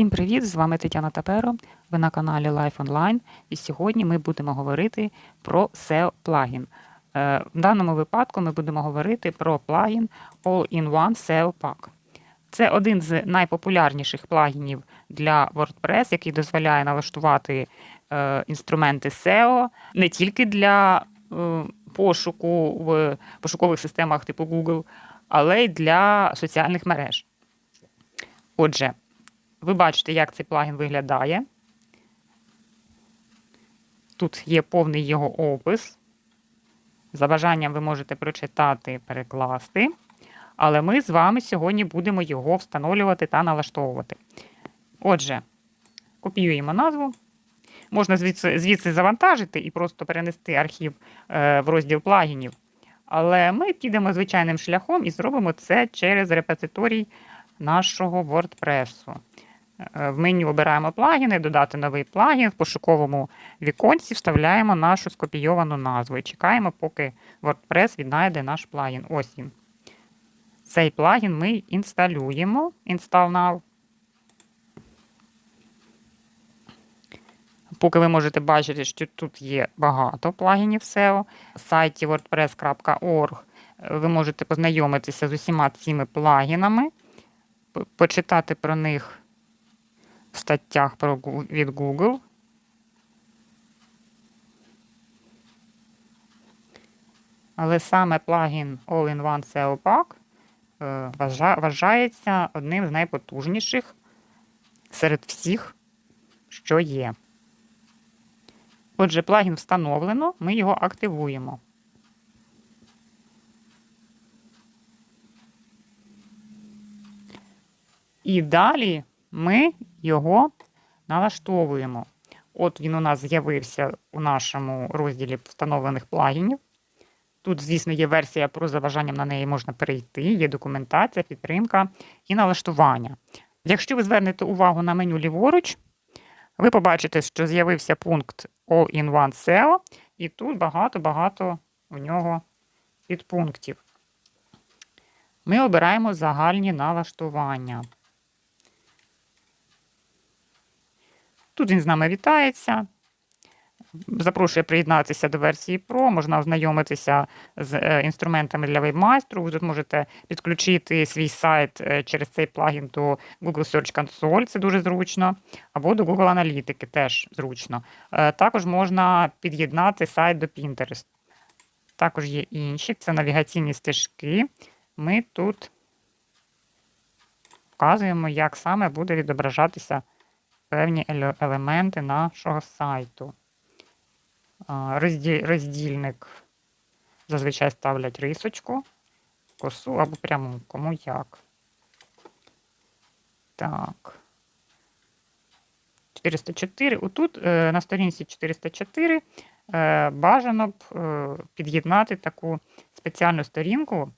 Всім привіт! З вами Тетяна Таперо. Ви на каналі Life Online. І сьогодні ми будемо говорити про SEO плагін. Е, В даному випадку ми будемо говорити про плагін All-in-One SEO Pack. Це один з найпопулярніших плагінів для WordPress, який дозволяє налаштувати е, інструменти SEO не тільки для е, пошуку в пошукових системах типу Google, але й для соціальних мереж. Отже, ви бачите, як цей плагін виглядає. Тут є повний його опис. За бажанням ви можете прочитати, перекласти. Але ми з вами сьогодні будемо його встановлювати та налаштовувати. Отже, копіюємо назву. Можна звідси, звідси завантажити і просто перенести архів е, в розділ плагінів. Але ми підемо звичайним шляхом і зробимо це через репозиторій нашого WordPress. Е, В меню обираємо плагіни, додати новий плагін. В пошуковому віконці вставляємо нашу скопійовану назву і чекаємо, поки WordPress віднайде наш плагін. Ось він. Цей плагін ми інсталюємо. Install now. Поки ви можете бачити, що тут є багато плагінів SEO. В сайті wordpress.org ви можете познайомитися з усіма цими плагінами, почитати про них в статтях про, від Google. Але саме плагін All-in-One SEO Pack е, вважається одним з найпотужніших серед всіх, що є. Отже, плагін встановлено, ми його активуємо. І далі ми його налаштовуємо. От він у нас з'явився у нашому розділі встановлених плагінів. Тут, звісно, є версія про за бажанням на неї можна перейти, є документація, підтримка і налаштування. Якщо ви звернете увагу на меню ліворуч, ви побачите, що з'явився пункт All-in-One SEO, і тут багато-багато у нього підпунктів. Ми обираємо загальні налаштування. Тут він з нами вітається. Запрошує приєднатися до версії Pro, можна ознайомитися з е, інструментами для вебмайстру. Ви тут можете підключити свій сайт е, через цей плагін до Google Search Console, це дуже зручно, або до Google Аналітики теж зручно. Е, Також можна під'єднати сайт до Pinterest. Також є інші, це навігаційні стежки. Ми тут вказуємо, як саме буде відображатися певні елементи нашого сайту. Роздільник зазвичай ставлять рисочку, косу або пряму, кому як. Так. 404. Отут е, на сторінці 404 е, бажано б е, під'єднати таку спеціальну сторінку,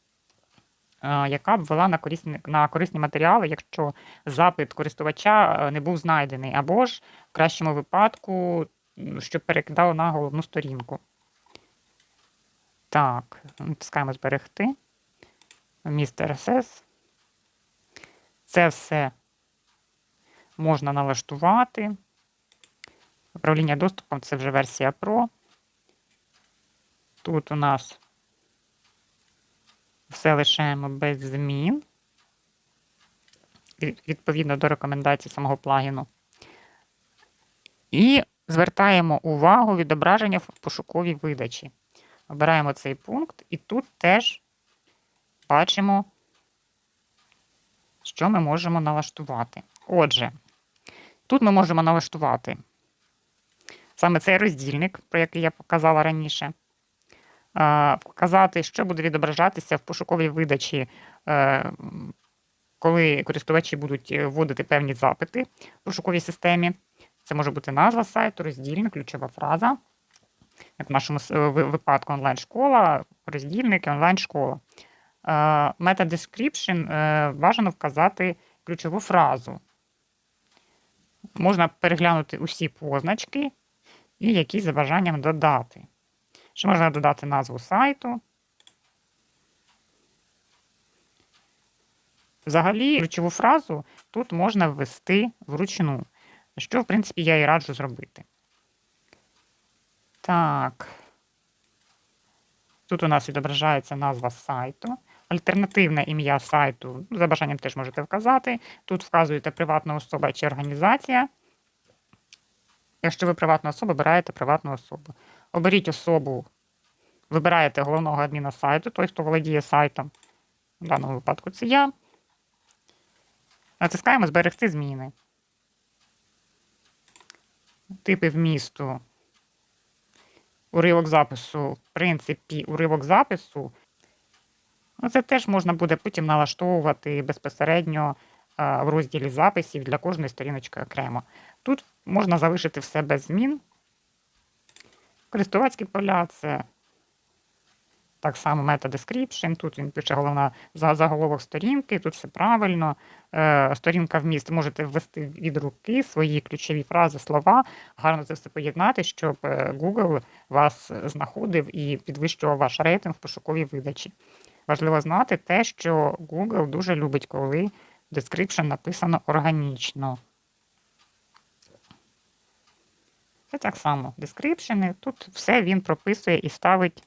яка б вела на корисні, на корисні матеріали, якщо запит користувача е, не був знайдений, або ж в кращому випадку, щоб перекидало на головну сторінку. Так, натискаємо зберегти. Містер RSS. Це все можна налаштувати. Управління доступом це вже версія Pro. Тут у нас все лишаємо без змін. Відповідно до рекомендацій самого плагіну. І звертаємо увагу відображення в пошуковій видачі. Обираємо цей пункт, і тут теж бачимо, що ми можемо налаштувати. Отже, тут ми можемо налаштувати саме цей роздільник, про який я показала раніше. Вказати, що буде відображатися в пошуковій видачі, е, коли користувачі будуть е, вводити певні запити в пошуковій системі. Це може бути назва сайту, роздільник, ключова фраза. Як в нашому випадку онлайн-школа, роздільник і онлайн-школа. Е, Meta description бажано вказати ключову фразу. Можна переглянути усі позначки і які за бажанням додати. Ще можна додати назву сайту. Взагалі, ключову фразу тут можна ввести вручну, що, в принципі, я і раджу зробити. Так. Тут у нас відображається назва сайту, альтернативне ім'я сайту, ну, за бажанням теж можете вказати. Тут вказуєте приватна особа чи організація. Якщо ви приватна особа, обираєте приватну особу. Оберіть особу, вибираєте головного адміна сайту, той, хто володіє сайтом. В даному випадку це я. Натискаємо Зберегти зміни. Типи вмісту. Уривок запису. В принципі, уривок запису. Ну, це теж можна буде потім налаштовувати безпосередньо в розділі записів для кожної сторіночки окремо. Тут можна залишити все без змін. Користувацькі поля це так само meta description. Тут він пише головна за заголовок сторінки, тут все правильно. Е, сторінка вміст можете ввести від руки свої ключові фрази, слова, гарно це все поєднати, щоб е, Google вас знаходив і підвищував ваш рейтинг в пошуковій видачі. Важливо знати те, що Google дуже любить, коли description написано органічно. Це так само description. Тут все він прописує і ставить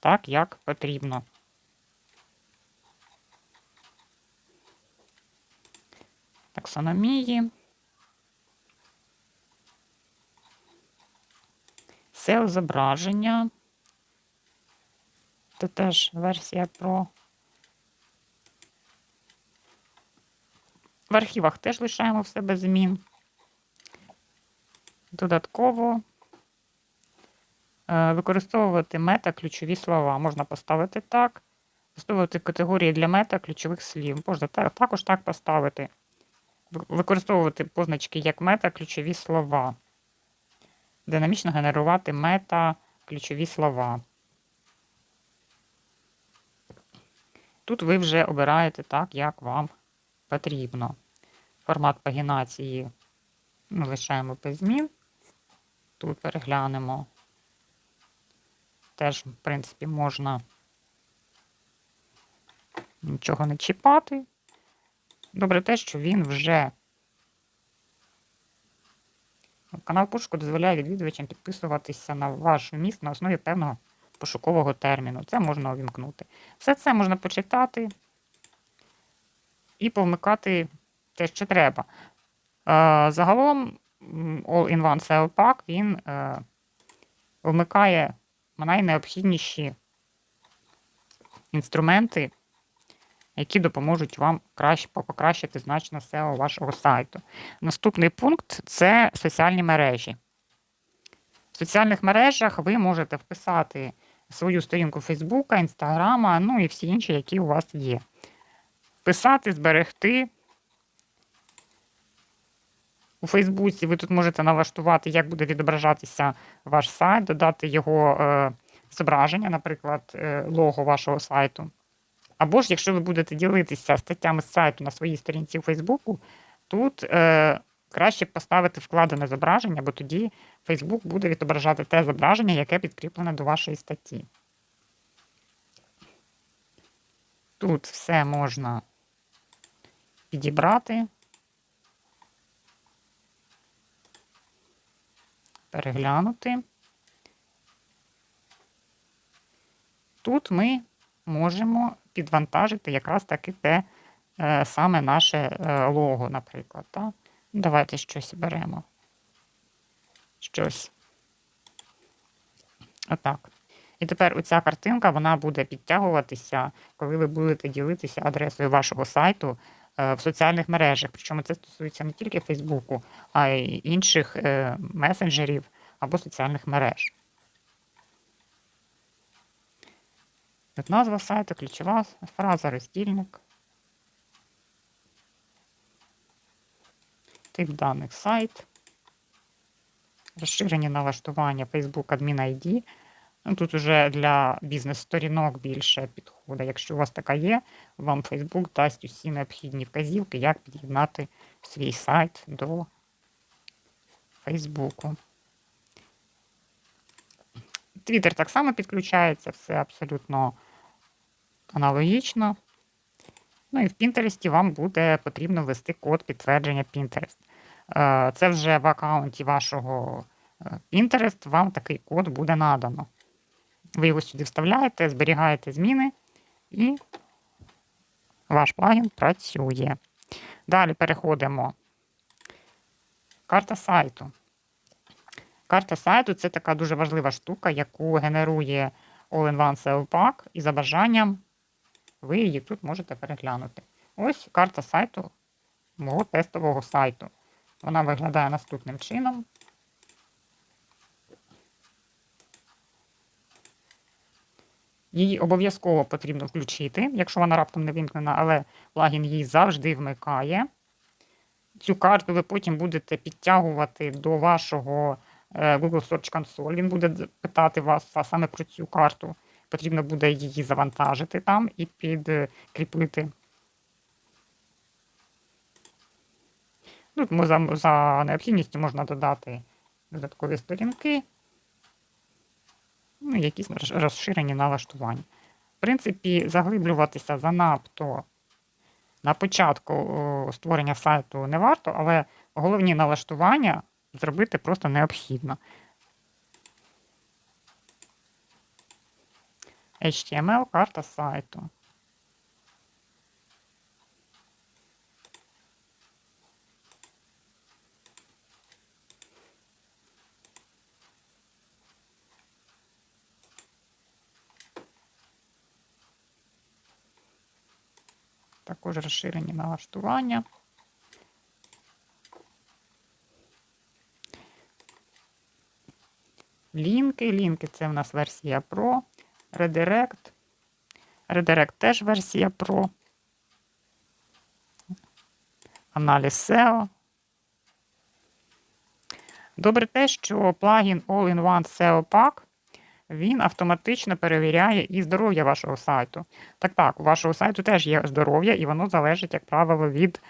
так, як потрібно. Таксономії. SEO зображення. Це теж версія про. В архівах теж лишаємо все без змін. Додатково е, використовувати мета ключові слова. Можна поставити так. Використовувати категорії для мета ключових слів. Можна також так поставити. Використовувати позначки як мета ключові слова. Динамічно генерувати мета ключові слова. Тут ви вже обираєте так, як вам потрібно. Формат пагінації ми лишаємо без змін. Тут переглянемо. Теж, в принципі, можна нічого не чіпати. Добре те, що він вже канал пошуку дозволяє відвідувачам підписуватися на ваш міст на основі певного пошукового терміну. Це можна увімкнути. Все це можна почитати і повмикати те, що треба. Е, Загалом All-in-One SEO Pack він е, вмикає найнеобхідніші інструменти, які допоможуть вам краще покращити значно SEO вашого сайту. Наступний пункт це соціальні мережі. В соціальних мережах ви можете вписати свою сторінку Фейсбука, Інстаграма, ну і всі інші, які у вас є. Писати, зберегти. У Фейсбуці ви тут можете налаштувати, як буде відображатися ваш сайт, додати його е, зображення, наприклад, е, лого вашого сайту. Або ж, якщо ви будете ділитися статтями з сайту на своїй сторінці у Фейсбуку, тут е, краще поставити вкладене зображення, бо тоді Facebook буде відображати те зображення, яке підкріплене до вашої статті. Тут все можна підібрати, переглянути. Тут ми можемо підвантажити якраз таки те е, саме наше е, лого, наприклад. Так? Давайте щось беремо. Щось. Отак. І тепер оця картинка вона буде підтягуватися, коли ви будете ділитися адресою вашого сайту в соціальних мережах. Причому це стосується не тільки Фейсбуку, а й інших е, месенджерів або соціальних мереж. От назва сайту, ключова фраза, роздільник. Тип даних сайт. Розширені налаштування Facebook Admin ID. Ну, тут уже для бізнес-сторінок більше підходить. Якщо у вас така є, вам Facebook дасть усі необхідні вказівки, як під'єднати свій сайт до Фейсбуку. Твіттер так само підключається, все абсолютно аналогічно. Ну і в Pinterest вам буде потрібно ввести код підтвердження Pinterest. Е, Це вже в аккаунті вашого е, Pinterest вам такий код буде надано. Ви його сюди вставляєте, зберігаєте зміни, і ваш плагін працює. Далі переходимо. Карта сайту. Карта сайту це така дуже важлива штука, яку генерує All-in-One SEO Pack, і за бажанням ви її тут можете переглянути. Ось карта сайту мого тестового сайту. Вона виглядає наступним чином. Її обов'язково потрібно включити, якщо вона раптом не вимкнена, але плагін її завжди вмикає. Цю карту ви потім будете підтягувати до вашого е, Google Search Console. Він буде питати вас саме про цю карту. Потрібно буде її завантажити там і підкріпити. Тут за, за необхідністю можна додати додаткові сторінки, ну, якісь розширені налаштування. В принципі, заглиблюватися занадто на початку створення сайту не варто, але головні налаштування зробити просто необхідно. HTML карта сайту. Також розширені налаштування. Лінки. Лінки це в нас версія Pro. Redirect. Redirect теж версія Pro. Аналіз SEO. Добре те, що плагін All-in-One SEO Pack він автоматично перевіряє і здоров'я вашого сайту. Так, так, у вашого сайту теж є здоров'я, і воно залежить, як правило, від.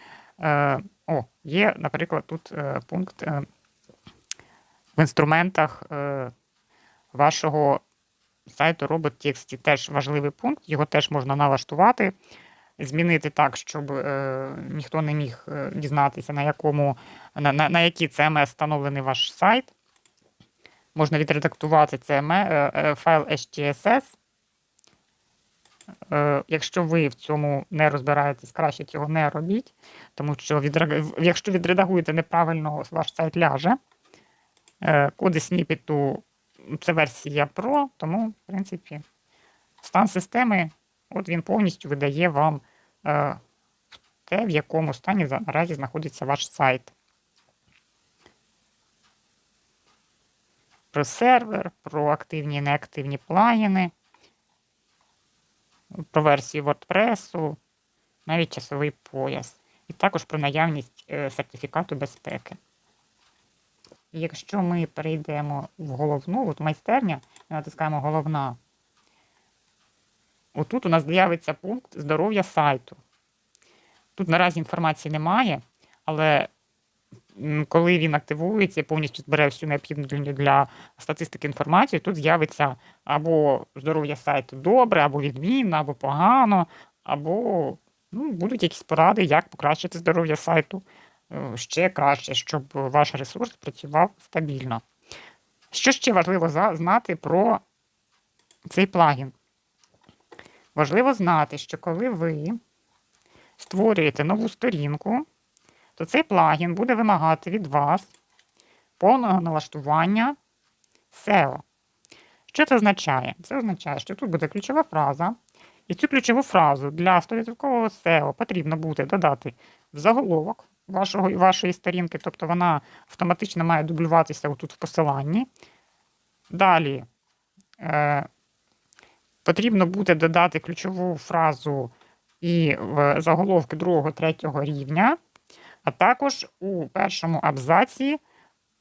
Е, о, є, наприклад, тут е, пункт е, в інструментах е, вашого сайту Robot.txt. Теж важливий пункт, його теж можна налаштувати, змінити так, щоб е, ніхто не міг е, дізнатися, на якому на, на, на який CMS встановлений ваш сайт. Можна відредактувати CMS, е, е, файл HTSS. Е, Якщо ви в цьому не розбираєтесь, краще цього не робіть, тому що якщо відредагуєте неправильно, ваш сайт ляже. Коди сніпету це версія Pro, тому, в принципі, стан системи, от він повністю видає вам те, в якому стані наразі знаходиться ваш сайт. Про сервер, про активні і неактивні плагіни, про версію WordPress, навіть часовий пояс. І також про наявність е, сертифікату безпеки. Якщо ми перейдемо в головну, от майстерня, і натискаємо головна, отут у нас з'явиться пункт здоров'я сайту. Тут наразі інформації немає, але коли він активується повністю збере всю необхідну для, для статистики інформацію, тут з'явиться або здоров'я сайту добре, або відмінно, або погано, або ну, будуть якісь поради, як покращити здоров'я сайту е, ще краще, щоб ваш ресурс працював стабільно. Що ще важливо знати про цей плагін? Важливо знати, що коли ви створюєте нову сторінку, то цей плагін буде вимагати від вас повного налаштування SEO. Що це означає? Це означає, що тут буде ключова фраза, і цю ключову фразу для 100% SEO потрібно буде додати в заголовок вашого, вашої сторінки, тобто вона автоматично має дублюватися отут в посиланні. Далі е, потрібно буде додати ключову фразу і в заголовки другого, третього рівня, а також у першому абзаці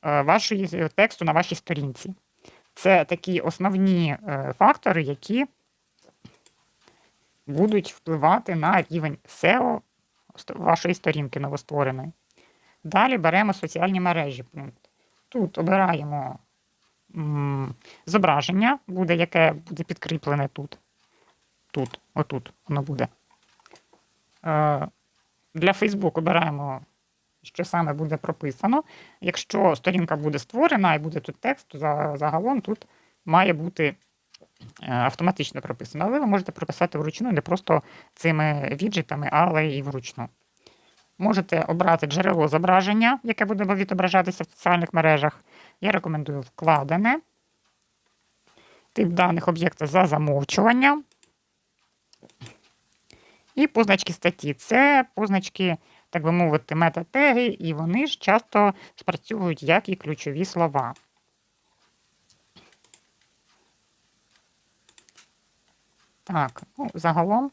е, вашої е, тексту на вашій сторінці. Це такі основні е, фактори, які будуть впливати на рівень SEO вашої сторінки новоствореної. Далі беремо соціальні мережі. Тут обираємо зображення, буде, яке буде підкріплене тут. Тут, отут воно буде. Для Facebook обираємо, що саме буде прописано. Якщо сторінка буде створена і буде тут текст, то загалом тут має бути е, автоматично прописано. Але ви можете прописати вручну не просто цими віджитами, але і вручну. Можете обрати джерело зображення, яке буде відображатися в соціальних мережах. Я рекомендую вкладене. Тип даних об'єкта за замовчуванням. І позначки статті. Це позначки, так би мовити, метатеги, і вони ж часто спрацьовують як і ключові слова. Так, ну, загалом.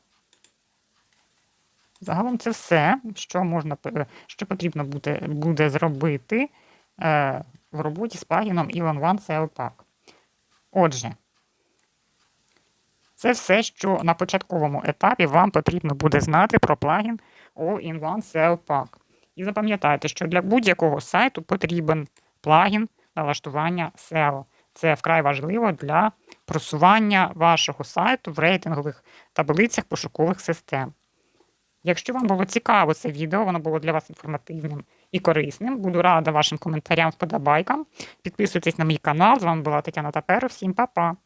Загалом це все, що можна що потрібно буде, буде зробити е, в роботі з плагіном Elon One CL Pack. Отже, це все, що на початковому етапі вам потрібно буде знати про плагін All-in-One CL Pack. І запам'ятайте, що для будь-якого сайту потрібен плагін налаштування SEO. Це вкрай важливо для просування вашого сайту в рейтингових таблицях пошукових систем. Якщо вам було цікаво це відео, воно було для вас інформативним і корисним. Буду рада вашим коментарям, вподобайкам. Підписуйтесь на мій канал. З вами була Тетяна Таперо. Всім па-па!